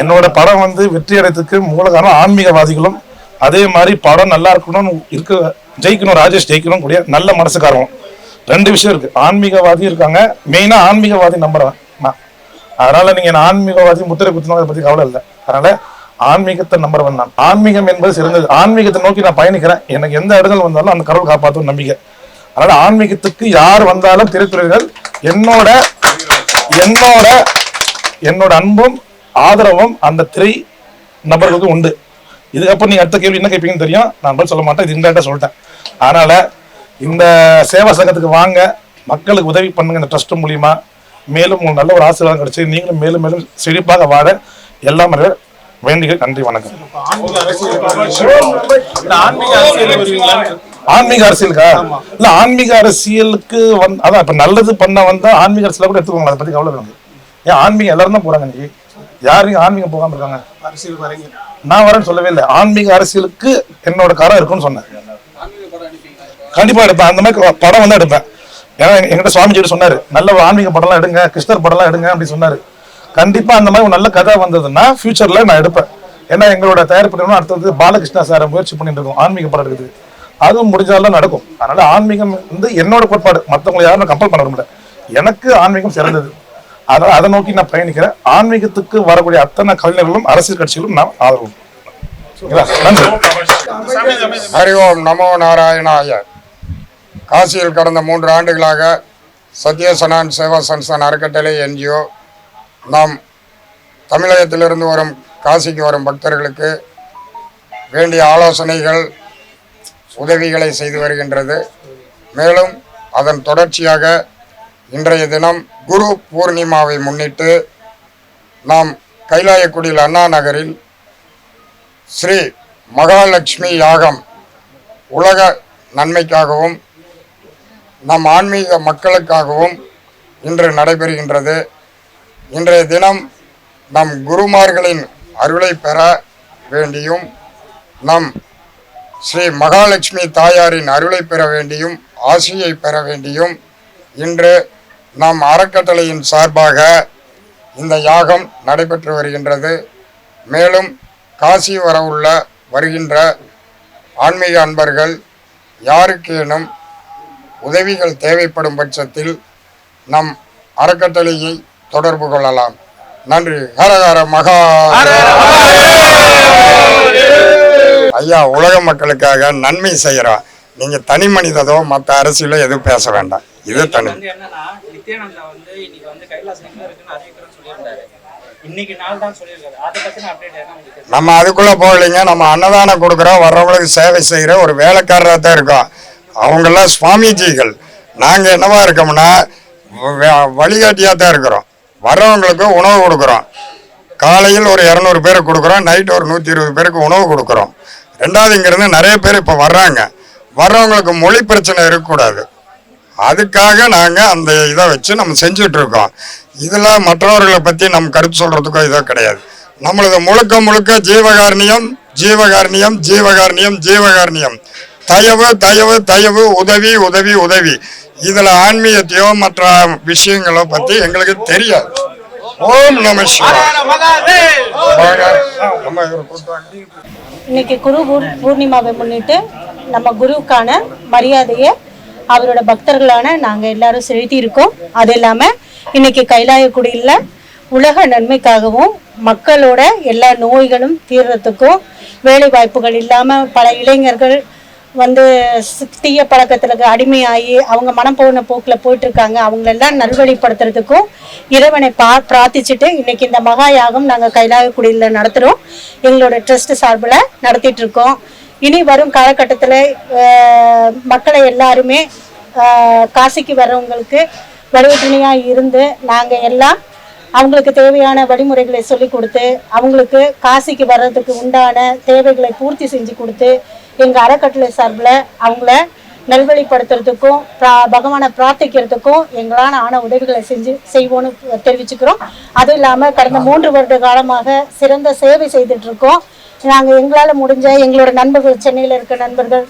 என்னோட படம் வந்து வெற்றி அடைத்துக்கு மூல காரணம் ஆன்மீகவாதிகளும் அதே மாதிரி படம் நல்லா இருக்கணும்னு இருக்க ஜெயிக்கணும் ராஜேஷ் ஜெயிக்கணும் கூடிய நல்ல மனசுக்காரவும் ரெண்டு விஷயம் இருக்கு. ஆன்மீகவாதி இருக்காங்க. மெயினா ஆன்மீகவாதி நம்புறேன் நான் அதனால நீங்க என்ன ஆன்மீகவாதி முத்திரை குத்தணும் அதை பத்தி கவலை இல்லை. அதனால ஆன்மீகத்தை நம்புறவன் நான். ஆன்மீகம் என்பது சிறந்தது. ஆன்மீகத்தை நோக்கி நான் பயணிக்கிறேன். எனக்கு எந்த இடங்கள் வந்தாலும் அந்த கடவுள் காப்பாற்றும் நம்பிக்கை. அதனால ஆன்மீகத்துக்கு யார் வந்தாலும் திரைத்துறைகள் என்னோட என்னோட என்னோட அன்பும் ஆதரவும் அந்த திரை நபர்களுக்கு உண்டு. இதுக்கப்புறம் நீங்க அடுத்த கேள்வி என்ன கேட்பீங்கன்னு தெரியும்? நான் பதில் சொல்ல மாட்டேன் இது இன்டெரக்டா சொல்லிட்டேன். அதனால இந்த சேவா சங்கத்துக்கு வாங்க மக்களுக்கு உதவி பண்ணுங்க இந்த ட்ரஸ்ட் மூலியமா. மேலும் உங்களுக்கு நல்ல ஒரு ஆசீர்வாதம் கிடைச்சு நீங்களும் மேலும் மேலும் செழிப்பாக வாழ எல்லாம் வேண்டிய நன்றி வணக்கம். ஆன்மீக ஆன்மீக ஆன்மீக அரசியலுக்கா இல்ல ஆன்மீக அரசியலுக்கு வந்து அதான் இப்ப நல்லது பண்ண வந்தா ஆன்மீக அரசியல கூட எடுத்துக்கோங்க அதை பத்தி கவலை வேணும் ஏன் ஆன்மீகம் எல்லாரும் தான் போறாங்க இன்னைக்கு. யாரும் ஆன்மீகம் போகாம இருக்காங்க. அரசியல் வரீங்க. நான் வரேன்னு சொல்லவே இல்லை. ஆன்மீக அரசியலுக்கு என்னோட கரம் இருக்குன்னு சொன்னேன். கண்டிப்பா எடுப்பேன். அந்த மாதிரி படம் வந்து எடுப்பேன். ஏன்னா எங்க- எங்கிட்ட சுவாமிஜி சொன்னாரு. நல்ல ஆன்மீக படம்லாம் எடுங்க கிருஷ்ணர் படம்லாம் எடுங்க அப்படி சொன்னாரு. கண்டிப்பா அந்த மாதிரி ஒரு நல்ல கதை வந்ததுன்னா ஃபியூச்சர்ல நான் எடுப்பேன். ஏன்னா எங்களோட தயாரிப்பு அடுத்தது பாலகிருஷ்ணா சாரை முயற்சி பண்ணிட்டு இருக்கோம். ஆன்மீக படம் எடுக்குது. அதுவும் முடிஞ்சாலும் நடக்கும். அதனால ஆன்மீகம் வந்து என்னோட கோட்பாடு. மற்றவங்களை யாரும் கம்பல் பண்ண முடியல. எனக்கு ஆன்மீகம் சிறந்தது. அதனால் அதை நோக்கி நான் பயணிக்கிறேன். ஆன்மீகத்துக்கு வரக்கூடிய அத்தனை கலைஞர்களும் அரசியல் கட்சிகளும் நான் ஆதரவு. நன்றி. ஹரி ஓம் நமோ நாராயணாய. காசியில் கடந்த மூன்று ஆண்டுகளாக சத்யசனான் சேவா சன்ஸ்தான் அறக்கட்டளை என்ஜிஓ நாம் தமிழகத்திலிருந்து வரும் காசிக்கு வரும் பக்தர்களுக்கு வேண்டிய ஆலோசனைகள் உதவிகளை செய்து வருகின்றது. மேலும் அதன் தொடர்ச்சியாக இன்றைய தினம் குரு பூர்ணிமாவை முன்னிட்டு நாம் கைலாயக்குடியில் அண்ணா நகரில் ஸ்ரீ மகாலட்சுமி யாகம் உலக நன்மைக்காகவும் நம் ஆன்மீக மக்களுக்காகவும் இன்று நடைபெறுகின்றது. இன்றைய தினம் நம் குருமார்களின் அருளை பெற வேண்டியும் நம் ஸ்ரீ மகாலட்சுமி தாயாரின் அருளை பெற வேண்டியும் ஆசியை பெற வேண்டியும் இன்று நம் அறக்கட்டளையின் சார்பாக இந்த யாகம் நடைபெற்று வருகின்றது. மேலும் காசி வரவுள்ள வருகின்ற ஆன்மீக அன்பர்கள் யாருக்கேனும் உதவிகள் தேவைப்படும் பட்சத்தில் நம் அறக்கட்டளையை தொடர்பு கொள்ளலாம். நன்றி. ஹரஹர மகா ஐயா உலக மக்களுக்காக நன்மை செய்கிறோம் நீங்க தனி மனிததோ மற்ற அரசியலோ எதுவும் பேச வேண்டாம். இது தனி. நம்ம அதுக்குள்ள போகலைங்க. நம்ம அன்னதானம் கொடுக்குறோம் வர்றவங்களுக்கு சேவை செய்கிற ஒரு வேலைக்காரராக தான் இருக்கோம். அவங்கெல்லாம் சுவாமிஜிகள். நாங்கள் என்னவா இருக்கோம்னா வழிகாட்டியாக தான் இருக்கிறோம். வர்றவங்களுக்கு உணவு கொடுக்குறோம். காலையில் ஒரு இரநூறு பேருக்கு கொடுக்குறோம் நைட் ஒரு நூற்றி இருபது பேருக்கு உணவு கொடுக்குறோம். ரெண்டாவது இங்கேருந்து நிறைய பேர் இப்போ வர்றாங்க. வர்றவங்களுக்கு மொழி பிரச்சனை இருக்கக்கூடாது. அதுக்காக நாங்கள் அந்த இதை வச்சு நம்ம செஞ்சுட்டு இருக்கோம் இதில் மற்றவர்களை பற்றி நம்ம கருத்து சொல்கிறதுக்கோ இதோ கிடையாது. நம்மளது முழுக்க முழுக்க ஜீவகாரணியம் ஜீவகாரணியம் ஜீவகாரணியம் ஜீவகாரணியம். தயவு தயவு தயவு உதவி உதவி உதவி. இதில் ஆன்மீகத்தையோ மற்ற விஷயங்களோ பற்றி எங்களுக்கு தெரியாது. ஓம் நம. இன்னைக்கு குரு பூர்- பூர்ணிமாவை முன்னிட்டு நம்ம குருவுக்கான மரியாதையை அவரோட பக்தர்களான நாங்கள் எல்லாரும் செலுத்தி இருக்கோம் அது இல்லாமல் இன்னைக்கு கைலாயக்குடியில் உலக நன்மைக்காகவும் மக்களோட எல்லா நோய்களும் தீர்றதுக்கும் வேலை வாய்ப்புகள் இல்லாமல் பல இளைஞர்கள் வந்து தீய பழக்கத்தில் அடிமையாகி அவங்க மனம் போன போக்கில் போயிட்டுருக்காங்க. அவங்களெல்லாம் நல்வழிப்படுத்துறதுக்கும் இறைவனை பா பிரார்த்திச்சுட்டு இன்னைக்கு இந்த மகா யாகம் நாங்கள் கைலாயக்குடியில் நடத்துகிறோம் எங்களோட ட்ரஸ்ட் சார்பில் நடத்திட்டு இருக்கோம் இனி வரும் காலகட்டத்தில் மக்களை எல்லாருமே காசிக்கு வர்றவங்களுக்கு வழிவட்டுணையாக இருந்து நாங்கள் எல்லாம் அவங்களுக்கு தேவையான வழிமுறைகளை சொல்லி கொடுத்து அவங்களுக்கு காசிக்கு வர்றதுக்கு உண்டான தேவைகளை பூர்த்தி செஞ்சு கொடுத்து எங்கள் அறக்கட்டளை சார்பில் அவங்கள நல்வழிப்படுத்துறதுக்கும் பிரா பகவானை பிரார்த்திக்கிறதுக்கும் எங்களால் ஆன உதவிகளை செஞ்சு செய்வோன்னு தெரிவிச்சுக்கிறோம். அதுவும் இல்லாமல் கடந்த மூன்று வருட காலமாக சிறந்த சேவை செய்துட்டு இருக்கோம். நாங்கள் எங்களால் முடிஞ்ச எங்களோட நண்பர்கள் சென்னையில் இருக்கிற நண்பர்கள்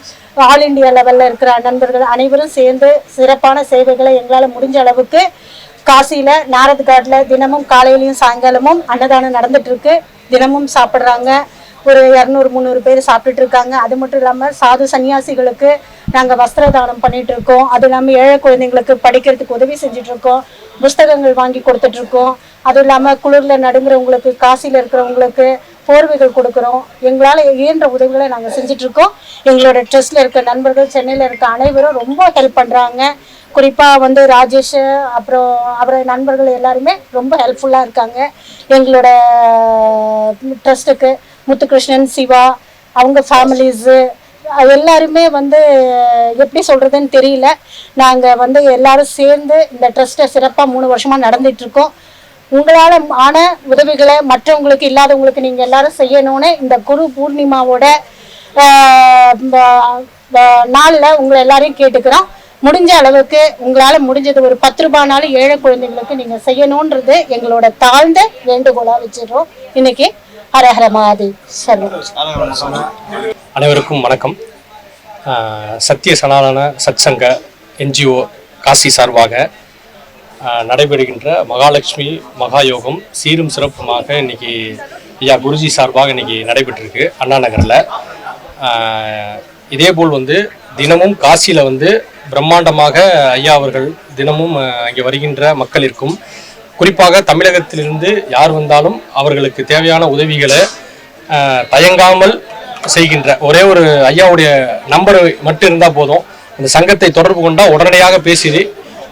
ஆல் இந்தியா லெவலில் இருக்கிற நண்பர்கள் அனைவரும் சேர்ந்து சிறப்பான சேவைகளை எங்களால் முடிஞ்ச அளவுக்கு காசியில் நாரத் காட்டில் தினமும் காலையிலையும் சாயங்காலமும் அன்னதானம் நடந்துட்டுருக்கு. தினமும் சாப்பிட்றாங்க. ஒரு இரநூறு முந்நூறு பேர் சாப்பிட்டுட்டு இருக்காங்க அது மட்டும் இல்லாமல் சாது சன்னியாசிகளுக்கு நாங்கள் வஸ்திர தானம் பண்ணிட்டு இருக்கோம் அது இல்லாமல் ஏழை குழந்தைங்களுக்கு படிக்கிறதுக்கு உதவி செஞ்சுட்டு இருக்கோம் புஸ்தகங்கள் வாங்கி கொடுத்துட்ருக்கோம் அதுவும் இல்லாமல் குளிரில் நடுங்குறவங்களுக்கு காசியில் இருக்கிறவங்களுக்கு போர்வைகள் கொடுக்குறோம். எங்களால் இயன்ற உதவிகளை நாங்கள் செஞ்சிட்ருக்கோம். எங்களோட ட்ரெஸ்ட்டில் இருக்க நண்பர்கள் சென்னையில் இருக்க அனைவரும் ரொம்ப ஹெல்ப் பண்ணுறாங்க குறிப்பாக வந்து ராஜேஷ் அப்புறம் அவரோட நண்பர்கள் எல்லாருமே ரொம்ப ஹெல்ப்ஃபுல்லாக இருக்காங்க. எங்களோட ட்ரஸ்ட்டுக்கு முத்துகிருஷ்ணன் சிவா அவங்க ஃபேமிலிஸு எல்லாருமே வந்து எப்படி சொல்கிறதுன்னு தெரியல. நாங்கள் வந்து எல்லாரும் சேர்ந்து இந்த ட்ரஸ்ட்டை சிறப்பாக மூணு வருஷமாக நடந்துகிட்ருக்கோம் இருக்கோம் உங்களால் ஆன உதவிகளை மற்றவங்களுக்கு இல்லாதவங்களுக்கு நீங்கள் எல்லாரும் செய்யணும்னு இந்த குரு பூர்ணிமாவோட நாளில் உங்களை எல்லாரையும் கேட்டுக்கிறோம். முடிஞ்ச அளவுக்கு உங்களால் முடிஞ்சது ஒரு பத்து ரூபாய்னாலும் ஏழை குழந்தைங்களுக்கு நீங்கள் செய்யணுன்றது எங்களோட தாழ்ந்த வேண்டுகோளாக வச்சிடுறோம். இன்னைக்கு ஹரஹர மாதி அனைவருக்கும் வணக்கம். சத்திய சனாதன சத்சங்க என்ஜிஓ காசி சார்பாக நடைபெறுகின்ற மகாலட்சுமி மகாயோகம் சீரும் சிறப்புமாக இன்றைக்கி ஐயா குருஜி சார்பாக இன்னைக்கு நடைபெற்றிருக்கு அண்ணா நகரில். இதேபோல் வந்து தினமும் காசியில் வந்து பிரம்மாண்டமாக ஐயா அவர்கள் தினமும் இங்கே அங்கே வருகின்ற மக்களிற்கும் குறிப்பாக தமிழகத்திலிருந்து யார் வந்தாலும் அவர்களுக்கு தேவையான உதவிகளை தயங்காமல் செய்கின்ற ஒரே ஒரு ஐயாவுடைய நம்பர் மட்டும் இருந்தால் போதும். அந்த சங்கத்தை தொடர்பு கொண்டால் உடனடியாக பேசி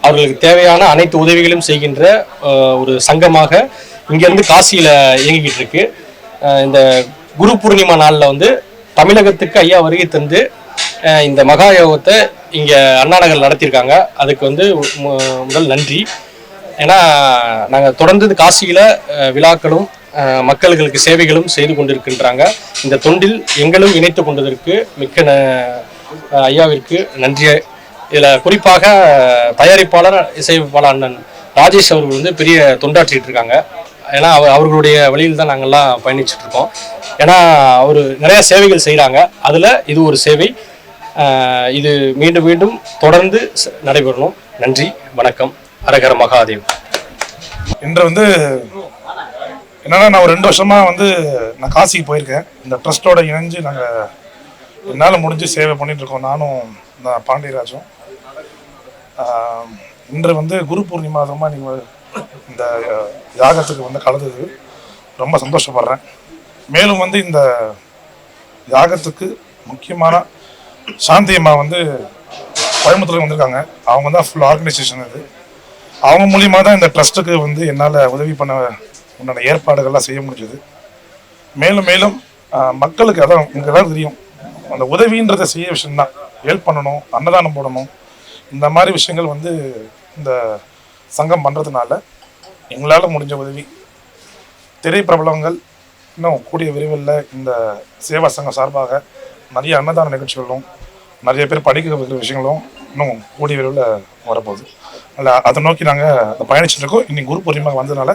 அவர்களுக்கு தேவையான அனைத்து உதவிகளும் செய்கின்ற ஒரு சங்கமாக இங்கேருந்து காசியில் இயங்கிக்கிட்டு இருக்கு. இந்த குரு பூர்ணிமா நாளில் வந்து தமிழகத்துக்கு ஐயா வருகை தந்து இந்த மகா யோகத்தை இங்கே அண்ணா நகர் நடத்தியிருக்காங்க. அதுக்கு வந்து முதல் நன்றி. ஏன்னா நாங்கள் தொடர்ந்து காசியில் விழாக்களும் மக்களுக்கு சேவைகளும் செய்து கொண்டிருக்கின்றாங்க. இந்த தொண்டில் எங்களும் இணைத்து கொண்டதற்கு மிக்க ந- ஐயாவிற்கு நன்றியை இதில் குறிப்பாக தயாரிப்பாளர் இசையமைப்பாளர் அண்ணன் ராஜேஷ் அவர்கள் வந்து பெரிய தொண்டாற்றிட்டு இருக்காங்க. ஏன்னா அவர் அவர்களுடைய வழியில் தான் நாங்கள்லாம் பயணிச்சுட்டு இருக்கோம். ஏன்னா அவர் நிறைய சேவைகள் செய்கிறாங்க அதில் இது ஒரு சேவை. இது மீண்டும் மீண்டும் தொடர்ந்து நடைபெறணும். நன்றி வணக்கம். அரகர மகாதேவ். இன்று வந்து என்னன்னா நான் ஒரு ரெண்டு வருஷமா வந்து நான் காசிக்கு போயிருக்கேன். இந்த ட்ரஸ்ட்டோட இணைஞ்சு நாங்கள் என்னால் முடிஞ்சு சேவை பண்ணிட்டு இருக்கோம். நானும் நான் பாண்டியராஜும். இன்று வந்து குரு பூர்ணிமா அதுமா நீங்கள் இந்த யாகத்துக்கு வந்து கலந்தது. ரொம்ப சந்தோஷப்படுறேன். மேலும் வந்து இந்த யாகத்துக்கு முக்கியமான சாந்தி அம்மா வந்து கோயம்புத்தூர் வந்திருக்காங்க. அவங்க தான் ஃபுல் ஆர்கனைசேஷன் இது அவங்க மூலியமாக தான் இந்த ட்ரஸ்ட்டுக்கு வந்து என்னால் உதவி பண்ண உண்டான ஏற்பாடுகள்லாம் செய்ய முடிஞ்சது. மேலும் மேலும் மக்களுக்கு அதான் உங்களுக்கு தான் தெரியும். அந்த உதவின்றதை செய்ய விஷயம்தான். ஹெல்ப் பண்ணணும் அன்னதானம் போடணும். இந்த மாதிரி விஷயங்கள் வந்து இந்த சங்கம் பண்ணுறதுனால எங்களால் முடிஞ்ச உதவி. திரைப்பிரபலங்கள் இன்னும் கூடிய விரைவில் இந்த சேவா சங்கம் சார்பாக நிறைய அன்னதான நிகழ்ச்சிகளும் நிறைய பேர் படிக்க வைக்கிற விஷயங்களும் இன்னும் கூடிய விரைவில் வரப்போகுது. அதில் அதை நோக்கி நாங்கள் பயணிச்சுட்டு இருக்கோம். இன்னைக்கு குரு பூர்ணிமா வந்ததுனால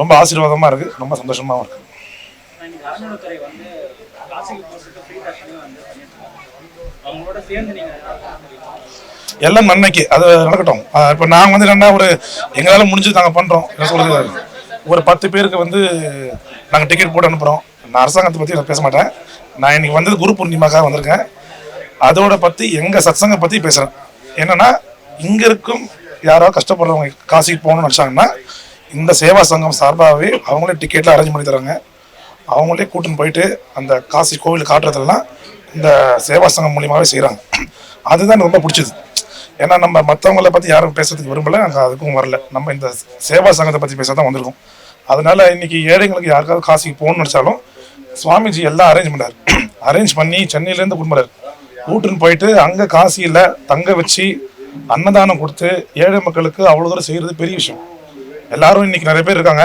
ரொம்ப ஆசீர்வாதமாக இருக்குது ரொம்ப சந்தோஷமாகவும் இருக்குது அவங்களோட சேர்ந்து நீங்க எல்லாம் நன்மைக்கு அது நடக்கட்டும். இப்போ நாங்கள் வந்து என்னென்னா ஒரு எங்களால் முடிஞ்சு நாங்கள் பண்ணுறோம் என்ன சொல்கிறது ஒரு பத்து பேருக்கு வந்து நாங்கள் டிக்கெட் போட்டு அனுப்புகிறோம் நான் அரசாங்கத்தை பற்றி நான் பேச மாட்டேன். நான் இன்றைக்கி வந்தது குரு பூர்ணிமாக்காக வந்திருக்கேன். அதோட பற்றி எங்கள் சத்சங்கம் பற்றி பேசுகிறேன் என்னன்னா இங்கே இருக்கும் யாரோ கஷ்டப்படுறவங்க காசிக்கு போகணும்னு நினச்சாங்கன்னா இந்த சேவா சங்கம் சார்பாகவே அவங்களே டிக்கெட்லாம் அரேஞ்ச் பண்ணி தராங்க. அவங்களே கூட்டின்னு போயிட்டு அந்த காசி கோவில் காட்டுறதெல்லாம் இந்த சேவா சங்கம் மூலியமாகவே செய்கிறாங்க அதுதான் எனக்கு ரொம்ப பிடிச்சது. ஏன்னா நம்ம மற்றவங்கள பற்றி யாரும் பேசுறதுக்கு விரும்பல நாங்கள் அதுக்கும் வரல. நம்ம இந்த சேவா சங்கத்தை பற்றி பேச தான் வந்திருக்கோம். அதனால இன்னைக்கு ஏழைங்களுக்கு யாருக்காவது காசிக்கு போகணும்னு நினச்சாலும் சுவாமிஜி எல்லாம் அரேஞ்ச் பண்ணார் அரேஞ்ச் பண்ணி சென்னையிலேருந்து குடும்பம் கூட்டுன்னு போயிட்டு அங்கே காசியில் தங்க வச்சு அன்னதானம் கொடுத்து ஏழை மக்களுக்கு அவ்வளோ தூரம் செய்கிறது பெரிய விஷயம். எல்லாரும் இன்னைக்கு நிறைய பேர் இருக்காங்க.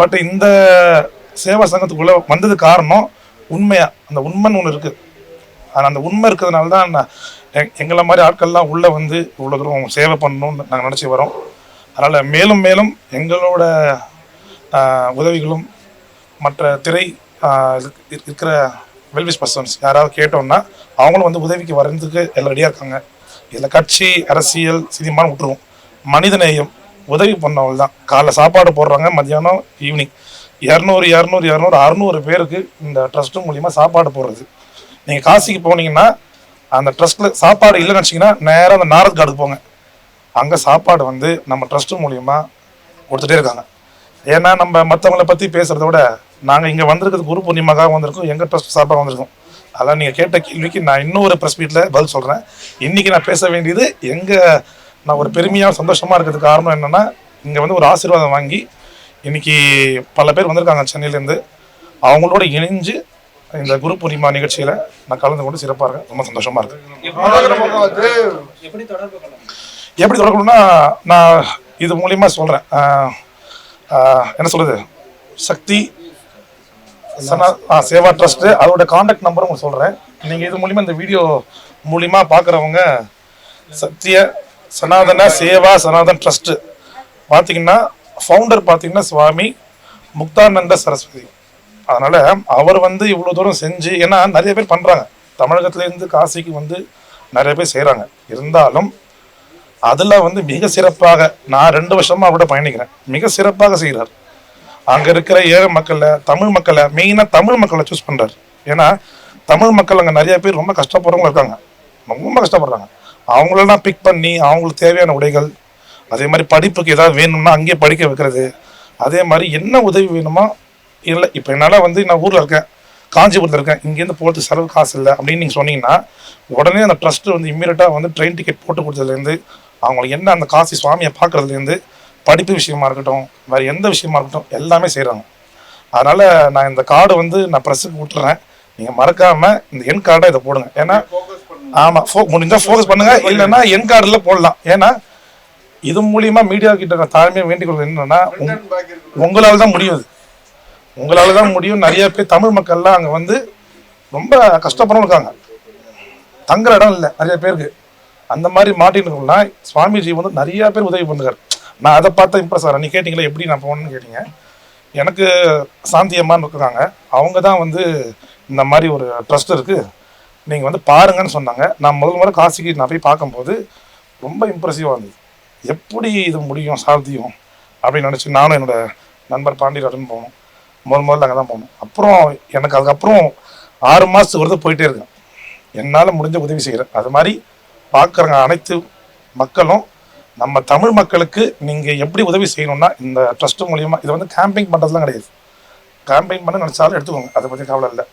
பட் இந்த சேவா சங்கத்துக்குள்ளே வந்தது காரணம் உண்மையாக அந்த உண்மைன்னு ஒன்று இருக்குது ஆனால் அந்த உண்மை இருக்கிறதுனால தான் எங்களை மாதிரி ஆட்கள்லாம் உள்ளே வந்து இவ்வளோ தூரம் சேவை பண்ணணும்னு நாங்கள் நினச்சி வரோம். அதனால் மேலும் மேலும் எங்களோட உதவிகளும் மற்ற திரை இருக்கிற வெல்விஸ் பர்சன்ஸ் யாராவது கேட்டோம்னா அவங்களும் வந்து உதவிக்கு வர்றதுக்கு எல்லாம் ரெடியாக இருக்காங்க. இதில் கட்சி அரசியல் சினிமான்னு விட்டுருவோம். மனிதநேயம் உதவி பண்ணவங்க தான். காலைல சாப்பாடு போடுறாங்க மத்தியானம் ஈவினிங் இரநூறு இரநூறு இரநூறு அறுநூறு பேருக்கு இந்த ட்ரஸ்ட்டு மூலிமா சாப்பாடு போடுறது. நீங்கள் காசிக்கு போனீங்கன்னா அந்த ட்ரஸ்ட்டில் சாப்பாடு இல்லைன்னு வச்சிங்கன்னா நேராக அந்த நாரத் கார்டுக்கு போங்க. அங்கே சாப்பாடு வந்து நம்ம ட்ரஸ்ட்டு மூலிமா கொடுத்துட்டே இருக்காங்க. ஏன்னா நம்ம மற்றவங்கள பற்றி பேசுகிறத விட நாங்கள் இங்கே வந்திருக்கிறது குரு பூர்ணிமாக்காக வந்திருக்கோம் எங்கள் ட்ரஸ்ட் சார்பாக வந்திருக்கோம். அதான் நீங்கள் கேட்ட கேள்விக்கு நான் இன்னொரு ப்ரெஸ் மீட்டில் பதில் சொல்கிறேன் இன்றைக்கி நான் பேச வேண்டியது எங்கள் நான் ஒரு பெருமையாக சந்தோஷமாக இருக்கிறதுக்கு காரணம் என்னென்னா இங்கே வந்து ஒரு ஆசீர்வாதம் வாங்கி இன்னைக்கு பல பேர் வந்திருக்காங்க சென்னையிலேருந்து. அவங்களோட இணைஞ்சு இந்த குரு பூர்ணிமா நிகழ்ச்சியில் நான் கலந்து கொண்டு சிறப்பாக இருக்கேன். ரொம்ப சந்தோஷமாக இருக்கு. எப்படி தொடர்பு நான் இது மூலியமா சொல்கிறேன் என்ன சொல்கிறது சக்தி சனா சேவா ட்ரஸ்ட்டு அதோட காண்டாக்ட் நம்பரும் உங்களுக்கு சொல்கிறேன் நீங்கள் இது மூலிமா இந்த வீடியோ மூலிமா பார்க்குறவங்க சத்திய சனாதன சேவா சனாதன் ட்ரஸ்ட்டு பார்த்தீங்கன்னா ஃபவுண்டர் பார்த்தீங்கன்னா சுவாமி முக்தானந்த சரஸ்வதி. அதனால் அவர் வந்து இவ்வளோ தூரம் செஞ்சு ஏன்னா நிறைய பேர் பண்ணுறாங்க தமிழகத்துலேருந்து காசிக்கு வந்து நிறைய பேர் செய்கிறாங்க இருந்தாலும் அதில் வந்து மிக சிறப்பாக நான் ரெண்டு வருஷமாக அவரோட பயணிக்கிறேன். மிக சிறப்பாக செய்கிறார் அங்கே இருக்கிற ஏழை மக்களை தமிழ் மக்களை மெயினாக தமிழ் மக்களை சூஸ் பண்ணுறாரு ஏன்னா தமிழ் மக்கள் அங்கே நிறைய பேர் ரொம்ப கஷ்டப்படுறவங்க இருக்காங்க. ரொம்ப கஷ்டப்படுறாங்க. அவங்களெல்லாம் பிக் பண்ணி அவங்களுக்கு தேவையான உடைகள் அதே மாதிரி படிப்புக்கு ஏதாவது வேணும்னா அங்கேயே படிக்க வைக்கிறது அதே மாதிரி என்ன உதவி வேணுமோ இல்லை இப்போ என்னால் வந்து நான் ஊரில் இருக்கேன் காஞ்சிபுரத்தில் இருக்கேன் இங்கேருந்து போகிறது செலவு காசு இல்லை அப்படின்னு நீங்கள் சொன்னீங்கன்னா உடனே அந்த ட்ரஸ்ட்டு வந்து இம்மீடியட்டாக வந்து ட்ரெயின் டிக்கெட் போட்டு கொடுத்ததுலேருந்து அவங்களுக்கு என்ன அந்த காசி சுவாமியை பார்க்குறதுலேருந்து படிப்பு விஷயமா இருக்கட்டும் வேறு எந்த விஷயமா இருக்கட்டும் எல்லாமே செய்கிறாங்க அதனால் நான் இந்த கார்டு வந்து நான் ப்ரெஸ்ஸுக்கு விட்டுறேன் நீங்கள் மறக்காமல் இந்த என் கார்டை இதை போடுங்க. ஏன்னா ஆமாம் ஃபோ முடிஞ்சால் ஃபோக்கஸ் பண்ணுங்கள் இல்லைன்னா என் கார்டில் போடலாம். ஏன்னா இது மூலியமா மீடியா கிட்ட நான் தாழ்மையாக வேண்டிக் கொள்வது என்னன்னா உங்களால் தான் முடியும் உங்களால தான் முடியும். நிறைய பேர் தமிழ் மக்கள்லாம் அங்கே வந்து ரொம்ப கஷ்டப்படவும் இருக்காங்க. தங்குற இடம் இல்லை நிறைய பேருக்கு. அந்த மாதிரி மாட்டின்னு சுவாமிஜி வந்து நிறைய பேர் உதவி பண்ணுறாரு. நான் அதை பார்த்தா இம்ப்ரெஸ் ஆகிறேன். நீ கேட்டிங்களா எப்படி நான் போகணும்னு கேட்டீங்க. எனக்கு சாந்தி அம்மான்னு அவங்க தான் வந்து இந்த மாதிரி ஒரு ட்ரஸ்ட் இருக்குது நீங்கள் வந்து பாருங்கன்னு சொன்னாங்க. நான் முதல் முறை காசிக்கு நான் போய் பார்க்கும்போது ரொம்ப இம்ப்ரெசிவாக இருந்தது. எப்படி இது முடியும் சாத்தியம் அப்படின்னு நினச்சி நானும் என்னோட நண்பர் பாண்டியராஜன் போனோம். முதல் முதல்ல அங்கே தான் போகணும். அப்புறம் எனக்கு அதுக்கப்புறம் ஆறு மாதத்துக்கு ஒருத்தர் போயிட்டே இருக்கேன். என்னால் முடிஞ்ச உதவி செய்கிறேன் அது மாதிரி பார்க்குறவங்க அனைத்து மக்களும் நம்ம தமிழ் மக்களுக்கு நீங்கள் எப்படி உதவி செய்யணும்னா இந்த ட்ரஸ்ட் மூலியமாக இது வந்து கேம்பிங் பண்ணுறதுலாம் கிடையாது. கேம்பெயின் பண்ண நினச்சாலும் எடுத்துக்கோங்க. அதை பற்றி கவலை இல்லை.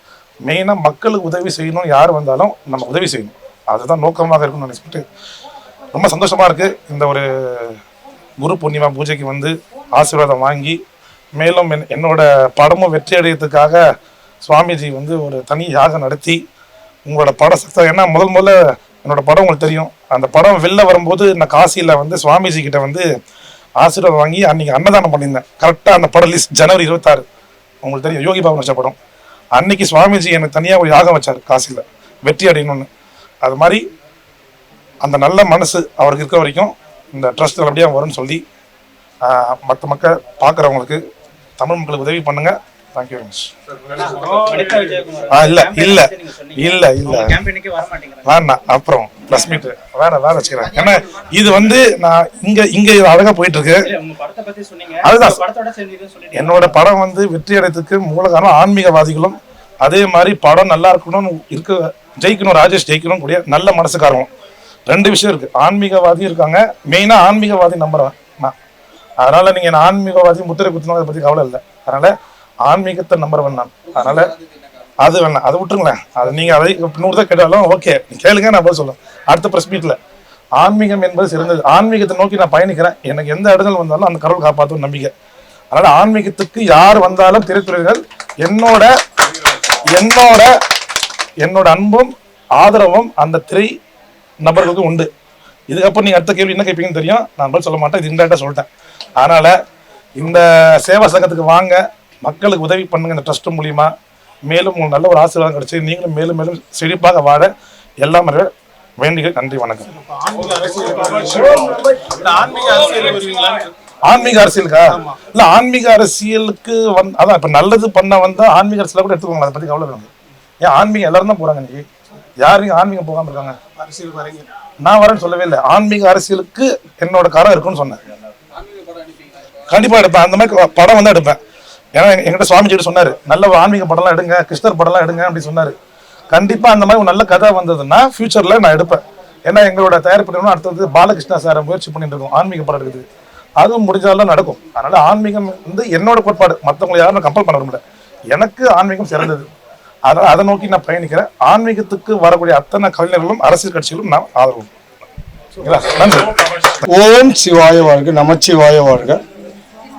மெயினாக மக்களுக்கு உதவி செய்யணும் யார் வந்தாலும் நம்ம உதவி செய்யணும். அதுதான் நோக்கமாக இருக்கும்னு நினச்சிட்டு ரொம்ப சந்தோஷமாக இருக்குது இந்த ஒரு குரு பூர்ணிமா பூஜைக்கு வந்து ஆசீர்வாதம் வாங்கி மேலும் என்- என்னோட படமும் வெற்றி அடையிறதுக்காக சுவாமிஜி வந்து ஒரு தனி யாகம் நடத்தி உங்களோட படம் சக்ஸஸ் ஏன்னா முதல் முதல்ல என்னோட படம் உங்களுக்கு தெரியும். அந்த படம் வெளில வரும்போது நான் காசியில் வந்து சுவாமிஜி கிட்ட வந்து ஆசீர்வாதம் வாங்கி அன்னைக்கு அன்னதானம் பண்ணியிருந்தேன். கரெக்டாக அந்த படம் லிஸ்ட் ஜனவரி இருபத்தாறு. உங்களுக்கு தெரியும் யோகி பாபு நடிச்ச படம். அன்னைக்கு சுவாமிஜி எனக்கு தனியாக ஒரு யாகம் வச்சார் காசியில். வெற்றி அடையணும்னு. அது மாதிரி அந்த நல்ல மனசு அவருக்கு இருக்க வரைக்கும் இந்த ட்ரஸ்ட் நல்லபடியாக வரும்னு சொல்லி மற்ற மக்கள் பார்க்குறவங்களுக்கு தமிழ் மக்களுக்கு உதவி பண்ணுங்க. தேங்க்யூ வெரி மச் ஆ இல்ல இல்ல இல்லை இல்லை. வேணாம் இல்ல இல்ல அப்புறம் ப்ளஸ் மீட் வேற வேற வச்சுக்கிறேன். ஏன்னா இது வந்து நான் இங்க இங்க அழகா போயிட்டு இருக்கு அதுதான். என்னோட படம் வந்து வெற்றி அடைத்துக்கு மூல காரணம் ஆன்மீகவாதிகளும் அதே மாதிரி படம் நல்லா இருக்கணும்னு இருக்க ஜெயிக்கணும் ராஜேஷ் ஜெயிக்கணும் கூடிய நல்ல மனசுக்காரங்களும் ரெண்டு விஷயம் இருக்கு. ஆன்மீகவாதியும் இருக்காங்க. மெயினா ஆன்மீகவாதி நம்புறேன் அதனால நீங்க என்ன ஆன்மீகவாதி முத்திரை குத்தினா அதை பத்தி கவலை இல்லை. அதனால ஆன்மீகத்தை நம்புறவன் நான். அதனால அது வேணாம். அதை விட்டுருங்களேன். அது நீங்க அதை நூறு தான் கேட்டாலும் ஓகே கேளுங்க நான் பதில் சொல்லுவேன் அடுத்த பிரஸ் மீட்ல ஆன்மீகம் என்பது சிறந்தது. ஆன்மீகத்தை நோக்கி நான் பயணிக்கிறேன். எனக்கு எந்த இடங்கள் வந்தாலும் அந்த கடவுள் காப்பாற்றும் நம்பிக்கை. அதனால ஆன்மீகத்துக்கு யார் வந்தாலும் திரைத்துறைகள் என்னோட என்னோட என்னோட அன்பும் ஆதரவும் அந்த திரை நபர்களுக்கு உண்டு. இதுக்கப்புறம் நீங்க அடுத்த கேள்வி என்ன கேட்பீங்கன்னு தெரியும். நான் பதில் சொல்ல மாட்டேன். இது இன்டெரக்டா சொல்லிட்டேன். அதனால இந்த சேவா சங்கத்துக்கு வாங்க. மக்களுக்கு உதவி பண்ணுங்க இந்த ட்ரஸ்ட் மூலியமா. மேலும் உங்களுக்கு நல்ல ஒரு ஆசீர்வாதம் கிடைச்சி நீங்களும் மேலும் மேலும் செழிப்பாக வாழ எல்லாம் வேண்டிய நன்றி வணக்கம். ஆன்மீக அரசியலுக்கா? இல்ல ஆன்மீக அரசியலுக்கு வந்து அதான் இப்ப நல்லது பண்ண வந்தா ஆன்மீக அரசியல கூட எடுத்துக்கோங்க அதை பத்தி கவலை ஏன் ஆன்மீகம் எல்லாரும் தான் போறாங்க இன்னைக்கு. யாரும் ஆன்மீகம் போகாம இருக்காங்க? அரசியல் வரீங்க நான் வரேன்னு சொல்லவே இல்லை. ஆன்மீக அரசியலுக்கு என்னோட கரம் இருக்குன்னு சொன்னேன். கண்டிப்பாக எடுப்பேன். அந்த மாதிரி படம் வந்து எடுப்பேன். ஏன்னா எங்க- எங்கிட்ட சுவாமிஜி சொன்னார் நல்ல ஆன்மீக படம்லாம் எடுங்க கிருஷ்ணர் படம்லாம் எடுங்க அப்படின்னு சொன்னார். கண்டிப்பாக அந்த மாதிரி ஒரு நல்ல கதை வந்ததுன்னா ஃபியூச்சரில் நான் எடுப்பேன். ஏன்னா எங்களோட தயாரிப்பு அடுத்தது பாலகிருஷ்ணா சாரை முயற்சி பண்ணிட்டு இருக்கோம். ஆன்மீக படம் எடுக்குது. அதுவும் முடிஞ்சாலும் நடக்கும். அதனால ஆன்மீகம் வந்து என்னோட கோட்பாடு. மற்றவங்களை யாரும் கம்பல் பண்ண முடியல எனக்கு ஆன்மீகம் சிறந்தது. அதை அதை நோக்கி நான் பயணிக்கிறேன். ஆன்மீகத்துக்கு வரக்கூடிய அத்தனை கலைஞர்களும் அரசியல் கட்சிகளும் நான் ஆதரவு நன்றி. ஓம் சிவாய வாழ்க நமச்சிவாய வாழ்க.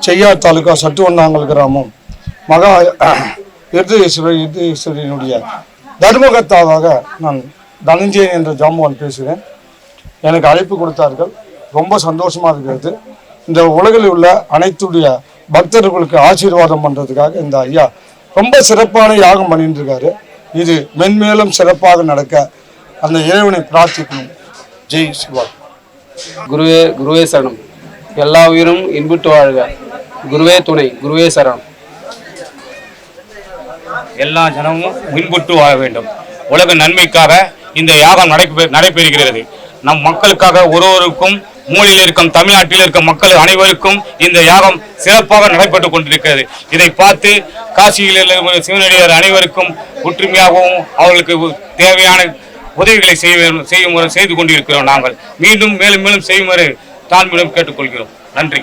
செய்யார் தாலுகா சட்டுவண்ணாங்கல் கிராமம். மகா இருதயேஸ்வரர் இருதயேஸ்வரனுடைய தர்மகத்தாவாக நான் தனஞ்சயன் என்ற ஜாம்பவான் பேசுகிறேன். எனக்கு அழைப்பு கொடுத்தார்கள். ரொம்ப சந்தோஷமாக இருக்கிறது. இந்த உலகில் உள்ள அனைத்துடைய பக்தர்களுக்கு ஆசீர்வாதம் பண்ணுறதுக்காக இந்த ஐயா ரொம்ப சிறப்பான யாகம் பண்ணிட்டு இருக்காரு இது மென்மேலும் சிறப்பாக நடக்க அந்த இறைவனை பிரார்த்திக்கணும். ஜெய் சிவா குருவே குருவே சரணம். எல்லா உயிரும் இன்புற்று வாழ்க. குருவே துணை குருவே சரணம். எல்லா ஜனமும் இன்புற்று வாழ வேண்டும். உலக நன்மைக்காக இந்த யாகம் நடைபெ நடைபெறுகிறது. நம் மக்களுக்காக ஒருவருக்கும் மூலையில் இருக்கும் தமிழ்நாட்டில் இருக்கும் மக்கள் அனைவருக்கும் இந்த யாகம் சிறப்பாக நடைபெற்றுக் கொண்டிருக்கிறது. இதை பார்த்து காசியில் சிவனடியார் அனைவருக்கும் ஒற்றுமையாகவும் அவர்களுக்கு தேவையான உதவிகளை செய்ய செய்யும் செய்து கொண்டிருக்கிறோம் நாங்கள். மீண்டும் மேலும் மேலும் செய்யுமாறு தாழ்மையிடம் கேட்டுக்கொள்கிறோம். நன்றி.